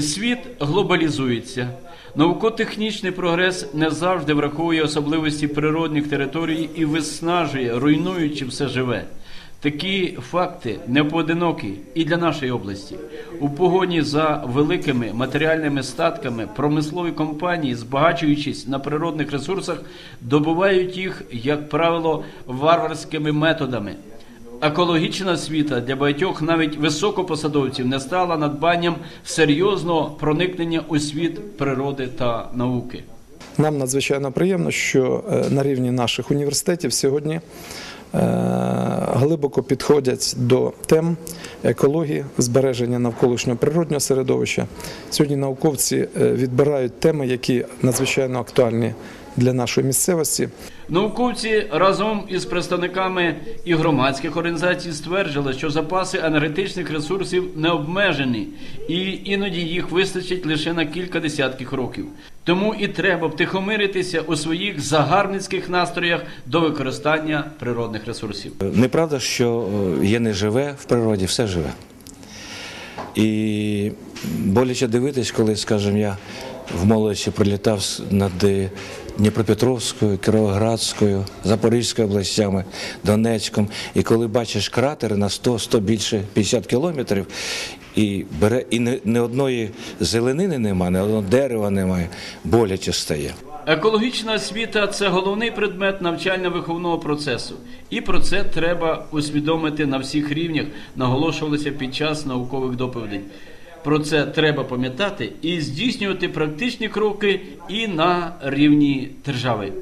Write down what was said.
Світ глобалізується. Науко-технічний прогрес не завжди враховує особливості природних територій і виснажує, руйнуючи все живе. Такі факти не поодинокі і для нашої області. У погоні за великими матеріальними статками промислові компанії, збагачуючись на природних ресурсах, добувають їх, як правило, варварськими методами. Екологічна освіта для багатьох навіть високопосадовців не стала надбанням серйозного проникнення у світ природи та науки. Нам надзвичайно приємно, що е, на рівні наших університетів сьогодні глибоко підходять до тем екології, збереження навколишнього природнього середовища. Сьогодні науковці е, відбирають теми, які надзвичайно актуальні для нашої місцевості. Науковці разом із представниками і громадських організацій стверджували, що запаси енергетичних ресурсів не обмежені, і іноді їх вистачить лише на кілька десятків років. Тому і треба втихомиритися у своїх загарбницьких настроях до використання природних ресурсів. Неправда, що є не живе в природі, все живе. І боляче дивитись, коли, скажімо, я в молодості прилітав над Дніпропетровською, Кіровоградською, Запорізькою областями, Донецьком. І коли бачиш кратери на 100, 100 більше 50 кілометрів, і бере і не, не одної зеленини немає, не одного дерева немає, боляче стає. Екологічна освіта це головний предмет навчально-виховного процесу, і про це треба усвідомити на всіх рівнях, наголошувалося під час наукових доповідей. Про це треба пам'ятати і здійснювати практичні кроки і на рівні держави.